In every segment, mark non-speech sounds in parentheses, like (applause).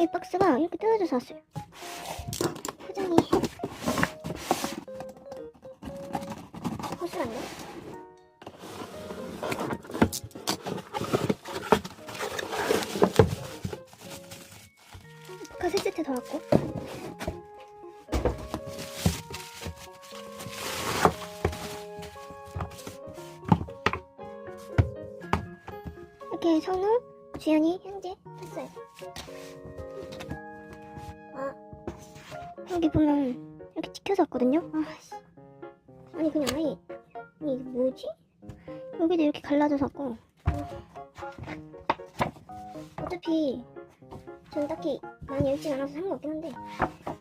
이 박스가 이렇게 뜯어져서 왔어요. 포장이 허술한데? 포카 세 세트 더 왔고 이렇게 선우, 주연이, 현재 했어요. 아 여기 보면 이렇게 찍혀서 왔거든요. 아씨 아니 그냥 아예 아니 이게 뭐지? 여기도 이렇게 갈라져서 왔고 아. 어차피 저는 딱히 많이 읽진 않아서 상관없긴 한데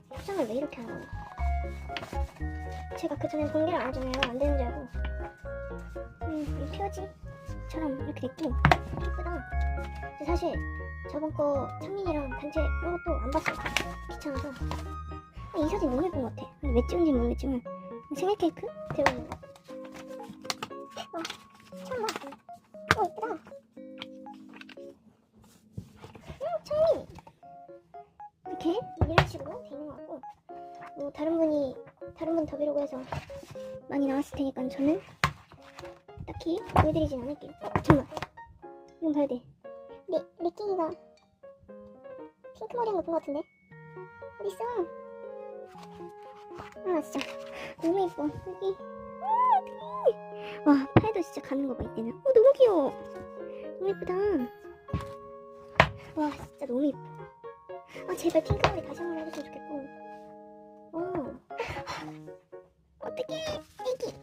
포장을 왜 이렇게 하는 거야? 제가 그 전에 공개를 안 해주면 안 되는 줄 알고 음, 이 표지처럼 이렇게 됐고 예쁘다. 사실 저번 거 창민이랑 단체 이런 것도 안 봤어요. 귀찮아서. 아, 이 사진 너무 예쁜 것 같아. 왜 찍은지 모르겠지만 생일 케이크 들어있는 거. 와, 처음 봐. 어 예쁘다. 음, 창민. 이렇게 이런 식으로 돼 있는 것 같고 뭐 다른 분이 다른 분 더비로고 해서 많이 나왔을 테니까 저는 딱히 보여드리진 않을게요. 어, 잠깐만. 이건 봐야 돼. 리, 리끼기가 핑크 머리 한거 본것 같은데? 어딨어? 아, 진짜. 너무 예뻐. 여기. 아. 와, 팔도 진짜 가는 거 봐, 이때는. 어, 너무 귀여워. 너무 예쁘다. 와, 진짜 너무 예뻐. 아, 제발 핑크 머리 다시 한번 해줬으면 좋겠고. 와. 어떡해, 애기.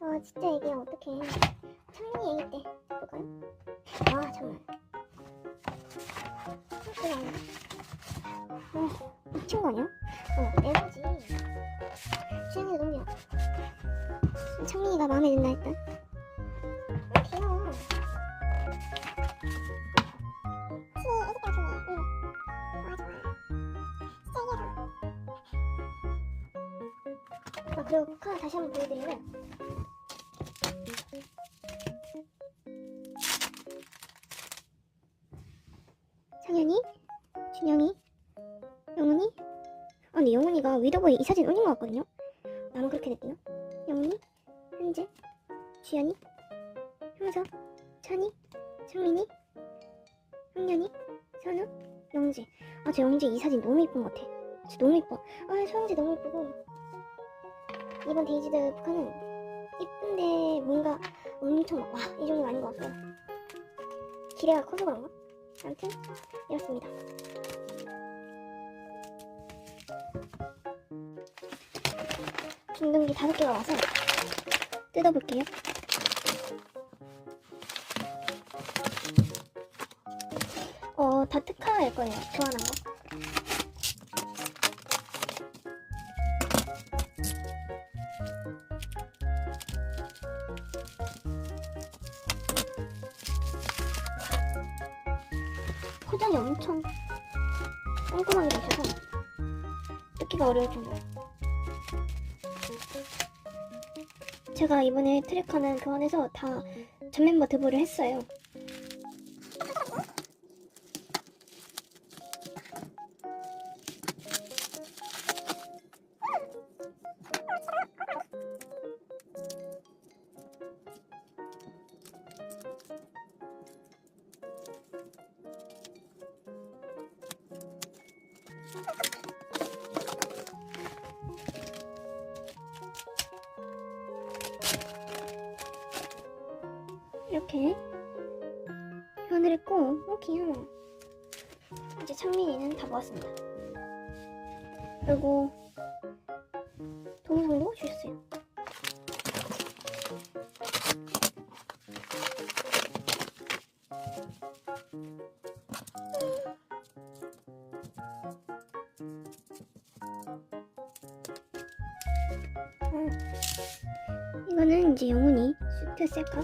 아, 진짜 애기야, 어떡해. 창민이 애기 때 볼까요? 와 정말 미친 거 아니야? 어 내가지 주연이가 너무 귀여워 창민이가 마음에 든다 일단 아 그리고 포카 다시 한번 보여드리면 상현이, 준영이. 아 근데 영훈이가 위더보이 이 사진 올린 것 같거든요. 나만 그렇게 느끼나? 영훈이, 현재, 주연이, 효서, 찬이, 창민이, 황년이, 선우, 영재. 아 저 영재 이 사진 너무 예쁜 것 같아. 진짜 너무 예뻐. 아 서영재 너무 예쁘고 이번 데이지드 북한은 예쁜데 뭔가 엄청 막 와 이 정도는 아닌 것 같고 기대가 커서 그런가? 아무튼 이렇습니다. 중등기 다섯 개가 와서 뜯어볼게요. 어, 다 특화일 거예요. 교환한 거. 어려울 정도예요. 제가 이번에 트랙하는 교환해서 다 전 멤버 드보를 했어요. 그리고 동영상도 주셨어요. 어, 이거는 이제 영훈이 수트 셀카?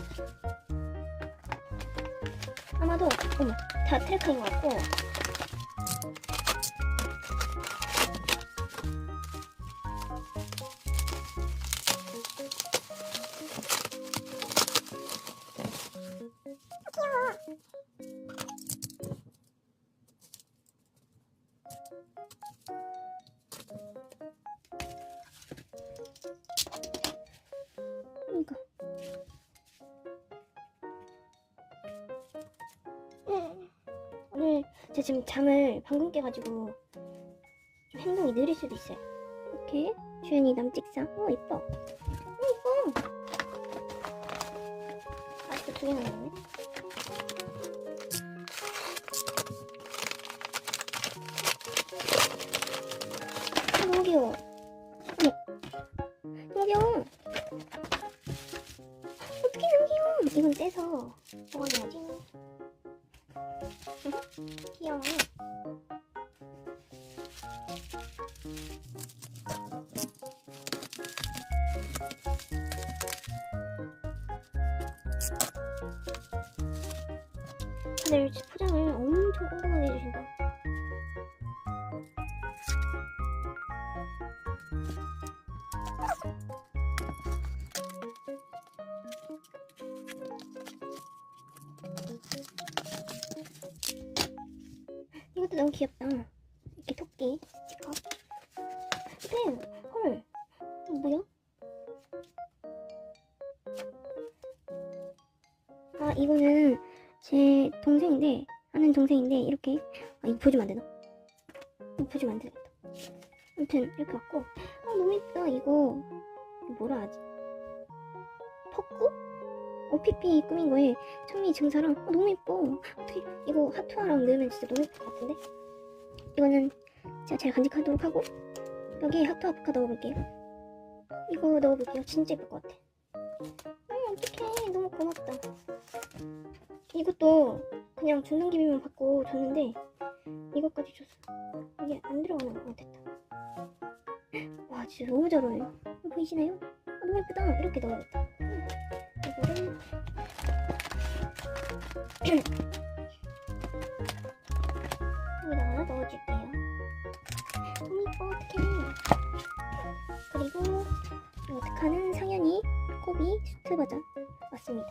아마도 어머 다 트래커인 것 같고 지금 잠을 방금 깨가지고 좀 행동이 느릴 수도 있어요. 이렇게 주연이 남찍상. 어 이뻐. 어 이뻐. 아직도 두 개나 남았네. 아, 너무 귀여워. 어머. 너무 귀여워. 어떻게 귀여워. 이건 떼서 보관해야지. 응? 귀여워. 다들 포장 너무 귀엽다. 이렇게 토끼 스티커. 근데 헐 이거 뭐야? 아 이거는 제 동생인데 아는 동생인데 이렇게 아 이거 보여주면 안 되나? 이거 보여주면 안 되겠다. 아무튼 이렇게 왔고 아 너무 예쁘다 이거 뭐라 하지? OPP 꾸민 거에 청미 증사랑 어, 너무 예뻐. 이거 하투아랑 넣으면 진짜 너무 예쁠 것 같은데? 이거는 제가 잘 간직하도록 하고 여기 하투아 포카 넣어볼게요. 이거 넣어볼게요. 진짜 예쁠 것 같아. 음 어떡해 너무 고맙다. 이것도 그냥 주는 김이면 받고 줬는데 이것까지 줬어. 이게 안 들어가는 거 됐다. 와 진짜 너무 잘 어울려. 보이시나요? 아, 너무 예쁘다. 이렇게 넣어야겠다. 여기다가 넣어줄게요. 어떡해. 그리고 득하는 상현이 코비 수트 버전 왔습니다.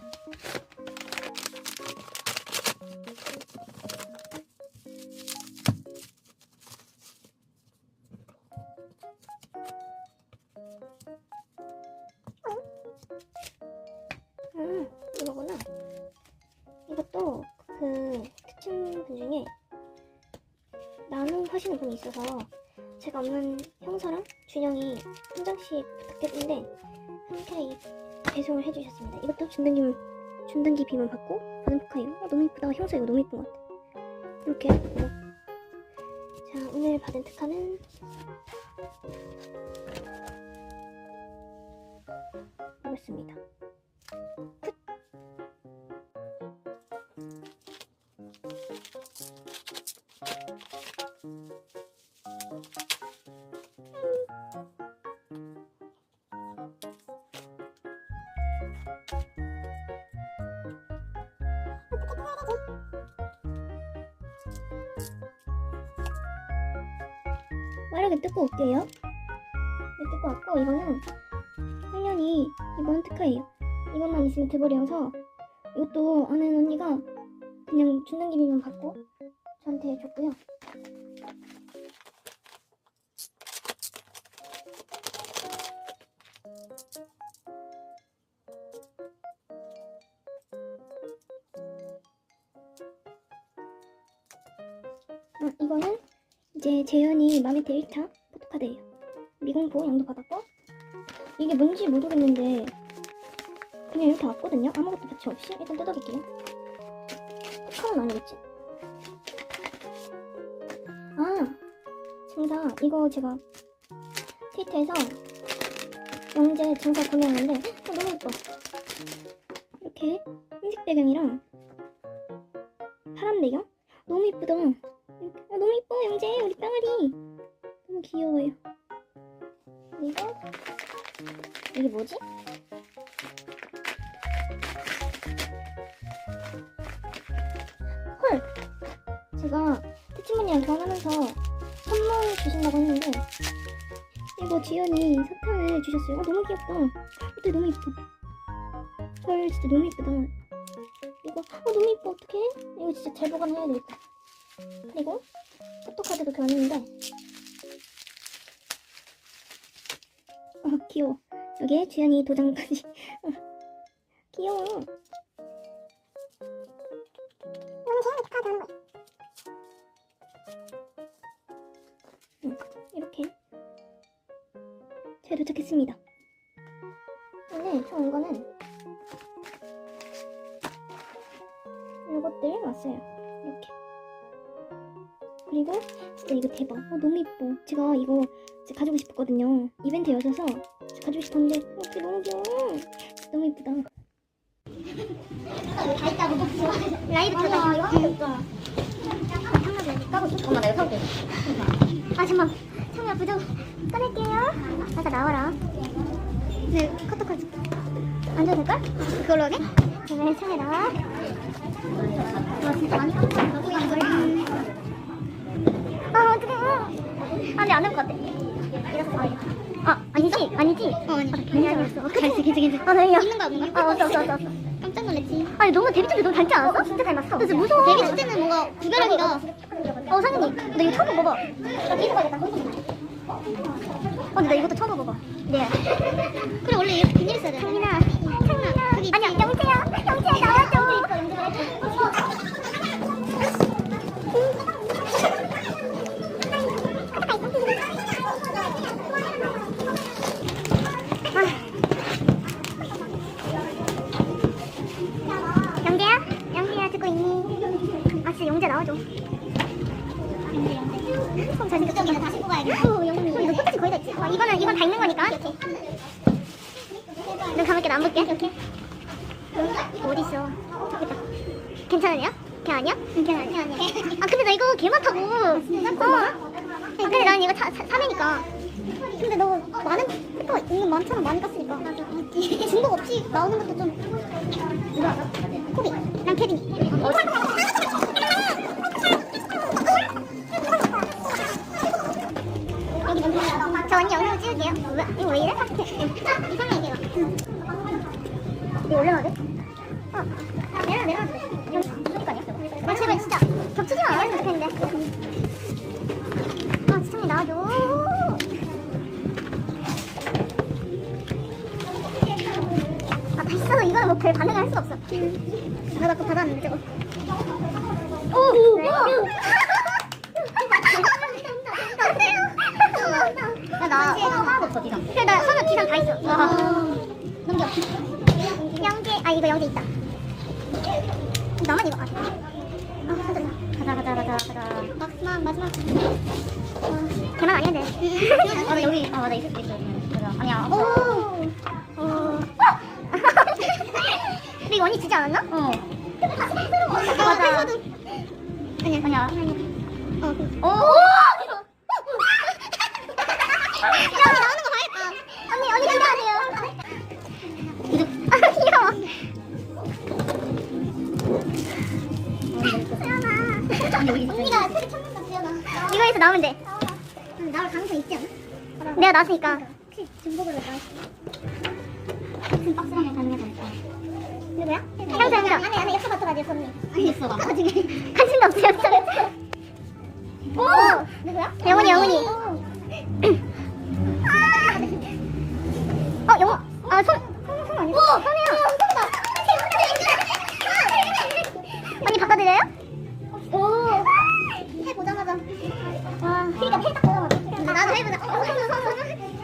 이것도 그분 중에 나눔 하시는 분이 있어서 제가 없는 형사랑 준영이 한 장씩 부탁했는데 흔쾌히 배송을 해주셨습니다. 이것도 준단기 준단기 비만 받고 받은 포카예요. 어, 너무 이쁘다. 형사 이거 너무 이쁜 것 같아. 이렇게 했고 자 오늘 받은 특화는 이렇습니다. 뜯고 올게요. 네, 뜯고 왔고 이거는 당연히 이번 특화예요. 이것만 있으면 돼버려서 이것도 아는 언니가 그냥 주는 김이면 받고 저한테 줬고요. 아, 이거는 이제 재현이 1차 포토 카드예요. 미공포 양도 받았고 이게 뭔지 모르겠는데 그냥 이렇게 왔거든요. 아무것도 같이 없이 일단 뜯어볼게요. 포카는 아니겠지? 아 증사 이거 제가 트위터에서 영재 증사 구매했는데 어, 너무 예뻐. 이렇게 흰색 배경이랑 파란 배경 너무. 이렇게. 아, 너무 이뻐 영재 우리 너무 귀여워요. 그리고 이게 뭐지? 헐! 제가 태친머니랑 결혼하면서 선물 주신다고 했는데 이거 지연이 사탕을 주셨어요. 어, 너무 귀엽다. 어때 너무 이뻐. 헐 진짜 너무 이쁘다. 이거 어 너무 이뻐. 어떡해? 이거 진짜 잘 보관해야 되겠다. 그리고 포토카드도 교환했는데 어 귀여워. 여기에 주연이 도장까지. (laughs) 어, 귀여워. 너무 재현이 카드 하는 거야 응, 이렇게. 잘 도착했습니다. 오늘 총 이거는 이것들 왔어요 그리고 진짜 이거 대박. 어, 너무 예뻐. 제가 이거 진짜 가지고 싶었거든요. 이벤트 여셔서 진짜 가지고 싶었는데 어, 이게 너무 귀여워. 진짜 너무 예쁘다. 라이브 켜다 이거 까고 내가 사올게 아 잠만. 청야 부족 꺼낼게요. 아까 나와라. 네 카톡하지. 앉아도 될까? 그걸로 하게? 네 청야 나와. 와 진짜 많이 깎았어 이걸 아 어떡해 아 근데 안할것 같아. 이래서 아 아니지? 아니지? 어 아니 괜히 아니었어 괜찮아. 괜찮아 아. 다행이야. 있는 거 없는 거? 아 없어 없어 없어 없어 깜짝 놀랐지. 아니 너무 데뷔 때도 너무 닮지 않았어? 진짜 닮았어. 그래서 무서워. 데뷔 때는 뭔가 구별하기가 어 사장님 나 이거 처음 먹어봐. 나 뒤에서 봐야겠다 어 근데 나 이것도 처음 먹어봐. 네. 그래 원래 이렇게 비닐 써야 돼 창민아. 창민아 아니야 영채야. 영채야 나와줘 아 진짜 영재 나와줘. 영재 그럼 자신 그쪽이는 다시 뽑아야겠다 오 영재 너 끝까지 거의 다 있지? 와 이거는 이건 다 있는 거니까. 눈 감을게 나 안 볼게. 이렇게 어딨어? 좋겠다. 괜찮으냐? 걔 아니야? 응, 걔 아니야. 아니야. 아 근데 나 이거 개 많다고. 어. 근데 난 이거 사, 사, 3회니까. 근데 너 많은 색깔 있는 많잖아 많이 깠으니까. 중복 없이 나오는 것도 좀 누가 코비 난 케빈 저 언니 영상 찍을게요. 뭐야 이거 왜 이래? (laughs) 이상해 이게요 이거? 어. 아 지창이 나와줘 아 이거는 뭐별 반응을 할 수가 없어. 받았고 받았는데 저거. 오! 야 나 그래 나 하나 디상 다 있어. 넘겨 영재 아 이거 영재 있다. 나만 이거. 아 아, 가자 가자 가자 가자. 마지막 마지막. 어, 걔만 아니야 돼 아, 나 여기 아 맞아 있을 수도 있어. 맞아 아니야. 오 어. 근데 이거 언니 주지 않았나? 어. 맞아. 맞아 아니야. 아니야. 어. 오! 나왔으니까. 혹시 중복으로 나올 무슨 박스라면 가능하지 않을까 누구야? 형사 형사 안에 안에 엽서 받아가지고 언니 아니 엽서가 나중에 관심도 없어 엽서 오! 누구야? 영훈이 영훈이 어아 손. 손 아니야? 오! 손이야.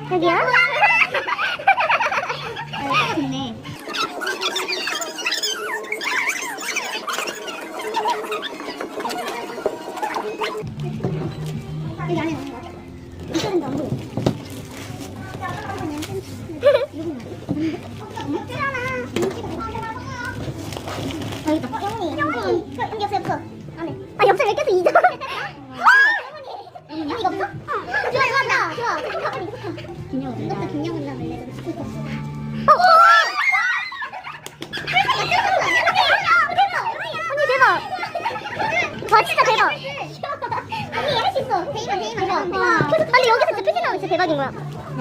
손. 여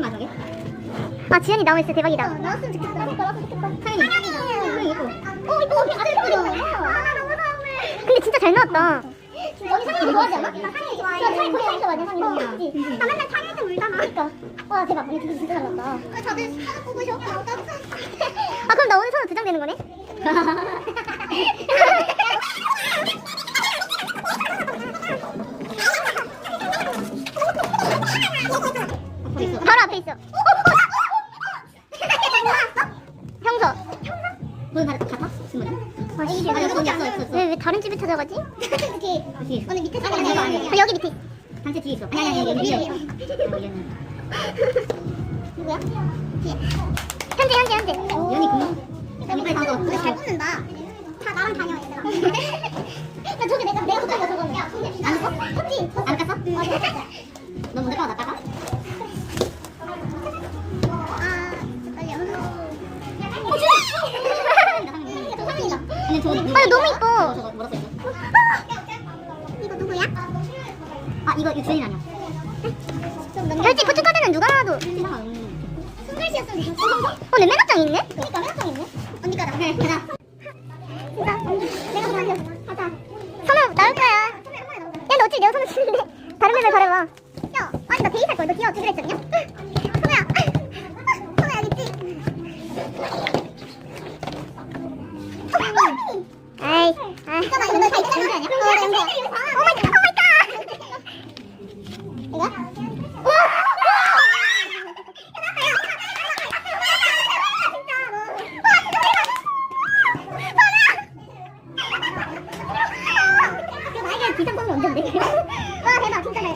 맞아. 아 지연이 나오면 진짜 대박이다. 나왔으면 좋겠다. 나왔으면 좋겠다. 상현이 상현이 예뻐. 어 이뻐 아들 예뻐 아 너무 좋아해 근데 진짜 잘 나왔다. 언니 상현이 좋아하지 않아? 나 상현이 좋아해 나 상현이 거의 상현이 그치? 나 맨날 상현이 울잖아 그니까. 와 대박. 우리 둘이 진짜 잘 나왔다. 다들 사진 보고 싶어? (laughs) 아 그럼 나 오늘 서로 두장 되는 거네? (laughs) 있어. (laughs) 형서 같아? 친구들? 아, 아, 여기 없어, 없어, 없어. 왜, 왜 다른 집에 찾아가지? (laughs) 뒤에 있어. 언니 밑에 아니, 아니, 아니, 아니. 아, 여기 밑에 있어. 단체 뒤에 있어. 아니 아니 아니 여기 위에. 어. 누구야? 뒤에. 현재, 현재, 현재. 연이 금. 빨리 가서. 근데 잘 뽑는다. 다 나랑 다녀, 얘들아. 야, 저기 내가, 내가 붙은 거 저거는. 야, 근데 안 깠어? 안 깠어? 어. (laughs) 너 먼저 까나 까까? 근데 아, 너무 이뻐. 저거 뭐라 써 있어? 이거 누구야? 아 이거 이거 주인 아니야? 별지 부츠 카드는 누가 상관없는. 순글씨였으면 좋겠어. 어, 내 맨업장 있네? 그니까 맨업장 있네. 언니가 나. 그래 가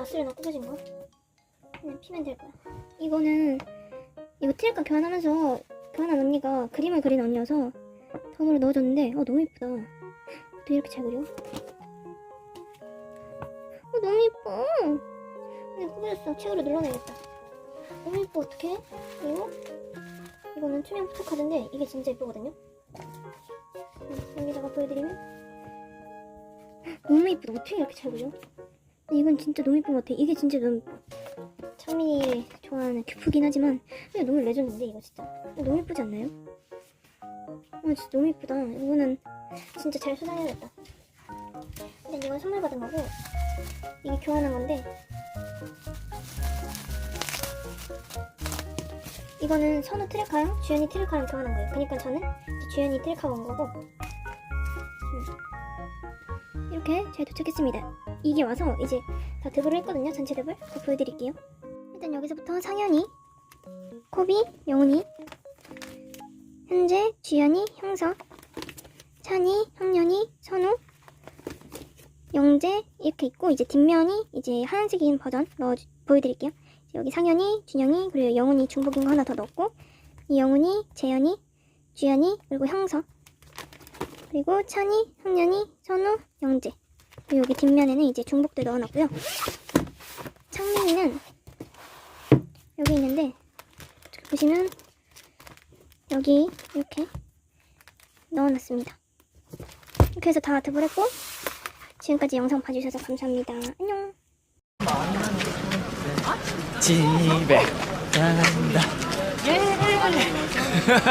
났으려나 꾸겨진 거 그냥 피면 될 거야. 이거는 이거 트랙과 교환하면서 교환한 언니가 그림을 그린 언니여서 덤으로 넣어줬는데 어 너무 예쁘다. 어떻게 이렇게 잘 그려? 어 너무 예뻐. 근데 꾸겨졌어. 책으로 눌러내야겠다. 너무 예뻐. 어떡해? 그리고 이거는 투명 포토카드인데 이게 진짜 예쁘거든요? 음, 여기다가 보여드리면? 너무 예쁘다. 어떻게 이렇게 잘 그려? 이건 진짜 너무 예쁜 것 같아. 이게 진짜 너무 창민이 좋아하는 규프긴 하지만 근데 너무 레전드인데 이거 진짜. 너무 예쁘지 않나요? 어 진짜 너무 예쁘다. 이거는 진짜 잘 소장해야겠다 근데 이건 선물 받은 거고 이게 교환한 건데 이거는 선우 트레카랑 주연이 트레카랑 교환한 거예요. 그러니까 저는 주연이 트레카 온 거고. 음. 이렇게 잘 도착했습니다 이게 와서 이제 다 득을 했거든요 전체 다 보여드릴게요. 일단 여기서부터 상현이 코비 영훈이 현재 주연이 형서 찬이 형년이 선우 영재 이렇게 있고 이제 뒷면이 이제 하얀색인 버전 넣어 보여드릴게요. 여기 상현이, 준영이 그리고 영훈이 중복인 거 하나 더 넣었고 이 영훈이, 재현이, 주연이 그리고 형서 그리고 찬이, 형년이, 선우, 영재 여기 뒷면에는 이제 중복들 넣어놨고요. 창민이는 여기 있는데 이렇게 보시면 여기 이렇게 넣어놨습니다. 이렇게 해서 다 득을 했고 지금까지 영상 봐주셔서 감사합니다. 안녕. 집에 간다. (laughs)